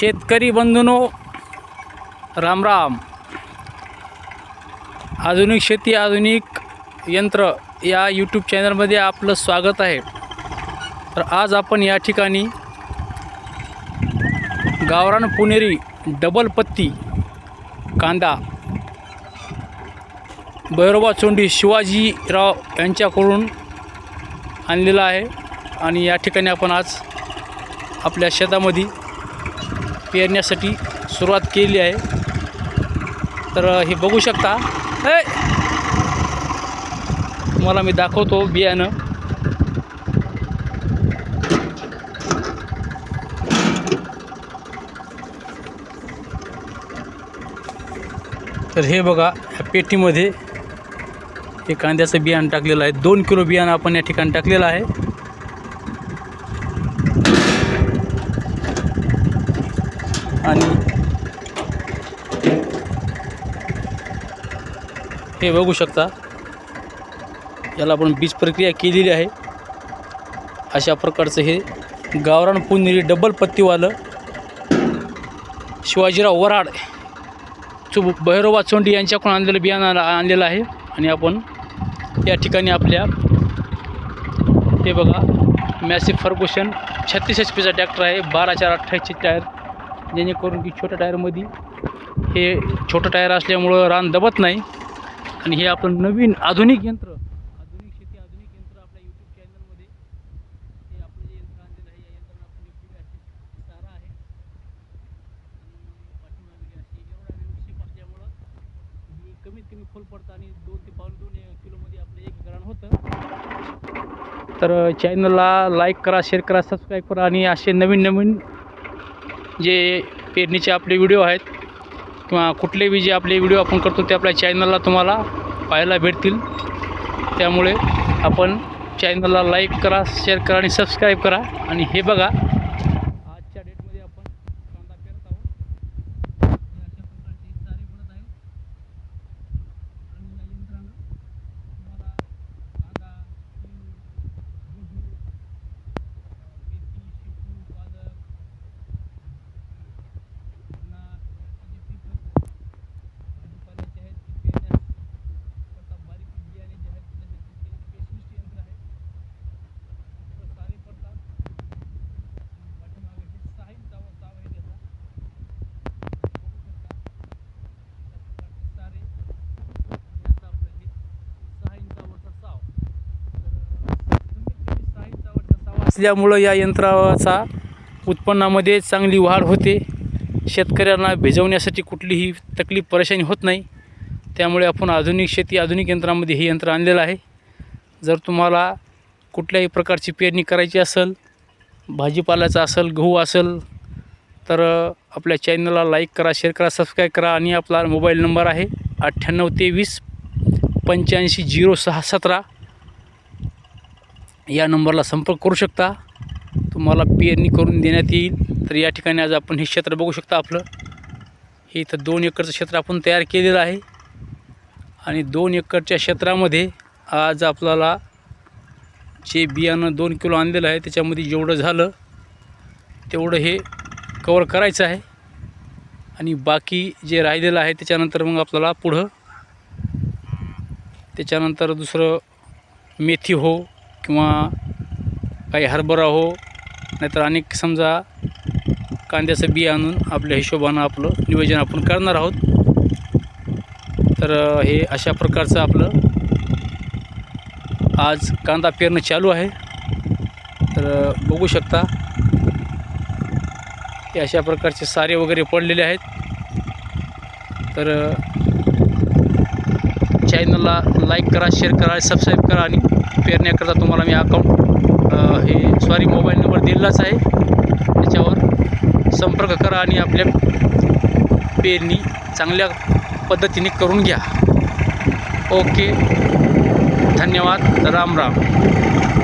शेतकरी बंधूनो राम राम. आधुनिक शेती आधुनिक यंत्र या यूट्यूब चॅनलमध्ये आपलं स्वागत आहे. तर आज आपण या ठिकाणी गावरान पुणेरी डबल पत्ती कांदा भैरोबा चोंडी शिवाजीराव यांच्याकडून आणलेला आहे. आणि या ठिकाणी आपण आज आपल्या शेतामध्ये पेरण्यासाठी सुरुवात केली आहे. तर हे बघू शकता. हे! तुम्हाला मी दाखवतो बियाणं. तर हे बघा ह्या पेटीमध्ये हे कांद्याचं बियाणं टाकलेलं आहे. दोन किलो बियाणं आपण या ठिकाणी टाकलेलं आहे. आणि हे बघू शकता याला आपण बीज प्रक्रिया केलेली आहे. अशा प्रकारचं हे गावरान पुणेरी डबल पत्तीवालं शिवाजीराव वराड चु भैरोबा चोंडी यांच्याकडून आणलेलं बियाणं आणलेलं आहे. आणि आपण या ठिकाणी आपल्या हे बघा मॅसिफ फर्गुशन छत्तीस एच पीचा ट्रॅक्टर आहे बारा चार अठ्ठावीसचे टायर जेणेकरून की छोट्या टायरमध्ये हे छोटं टायर असल्यामुळं रान दबत नाही. आणि हे आपलं नवीन आधुनिक यंत्र आधुनिक शेती आधुनिक यंत्र आपल्या यूट्यूब चॅनलमध्ये हे आपलं जे यंत्र आणलेलं आहे या यंत्रानं आपण यूट्यूब किलो आहे. शेप असल्यामुळं कमीत कमी खोल पडतं आणि दोन ते पाऊण दोन किलोमध्ये आपलं एक ग्राण होतं. तर चॅनलला लाईक करा शेअर करा सबस्क्राईब करा आणि असे नवीन नवीन जे पेरणीचे आपले व्हिडिओ आहेत किंवा कुठलेबी जे आपले व्हिडिओ आपण करतो ते आपल्या चॅनलला तुम्हाला पाहायला भेटतील. त्यामुळे आपण चॅनलला लाईक करा शेअर करा आणि सबस्क्राईब करा. आणि हे बघा आजच्या डेटमध्ये आपण कांदा पेरत आहोत हे अशा प्रकारचे चारे पडत आहेत आणि या यंत्रानं तुम्हाला कांदा तीळ, गहू, मेथी शेपू पालक पुन्हा जे पिकं भाजीपाल्याचे आहेत ते पेरण्यास करता बारीक बियाणे जे आहेत त्याच्यासाठी ते स्पेशलिस्ट यंत्र आहे तर सारे पडतात आणि पाठीमागे हे सहा इंचावर साव आहे त्याचा बघू शकता अशा प्रकारचे सारे आणि आता आपलं हे सहा इंचावरचा साव तर कमीत कमी सहा इंचावरचा साव असल्यामुळं या यंत्राचा उत्पन्नामध्ये चांगली वाढ होते. शेतकऱ्यांना भिजवण्यासाठी कुठलीही तकलीफ परेशानी होत नाही. त्यामुळे आपण आधुनिक शेती आधुनिक यंत्रामध्ये हे यंत्र आणलेलं आहे. जर तुम्हाला कुठल्याही प्रकारची पेरणी करायची असेल भाजीपाल्याचा असेल गहू असेल तर आपल्या चॅनलला लाईक करा शेअर करा सबस्क्राईब करा आणि आपला मोबाईल नंबर आहे अठ्ठ्याण्णव तेवीस पंच्याऐंशी झिरो सहा सतरा. या नंबरला संपर्क करू शकता. तुम्हाला पेरणी करून देण्यात येईल. तर या ठिकाणी आज आपण हे क्षेत्र बघू शकता आपलं. हे इथं दोन एकरचं क्षेत्र आपण तयार केलेलं आहे. आणि दोन एकरच्या क्षेत्रामध्ये आज आपल्याला जे बियाणं दोन किलो आणलेलं आहे त्याच्यामध्ये जेवढं झालं तेवढं हे कवर करायचं आहे. आणि बाकी जे राहिलेलं आहे त्याच्यानंतर मग आपल्याला पुढं त्याच्यानंतर दुसरं मेथी हो किंवा काही हरभरा हो नाहीतर अनेक समजा कांद्याचं बी आणून आपल्या हिशोबानं आपलं नियोजन आपण करणार आहोत. तर हे अशा प्रकारचं आपलं आज कांदा पेरणं चालू आहे. तर बघू शकता हे अशा प्रकारचे सारे वगैरे पडलेले आहेत. तर चॅनलला लाईक करा शेअर करा सबस्क्राईब करा आणि पेरण्याकरता तुम्हाला मी अकाउंट हे सॉरी मोबाईल नंबर दिलेलाच आहे. त्याच्यावर संपर्क करा आणि आपल्या पेरणी चांगल्या पद्धतीने करून घ्या. ओके धन्यवाद. राम राम.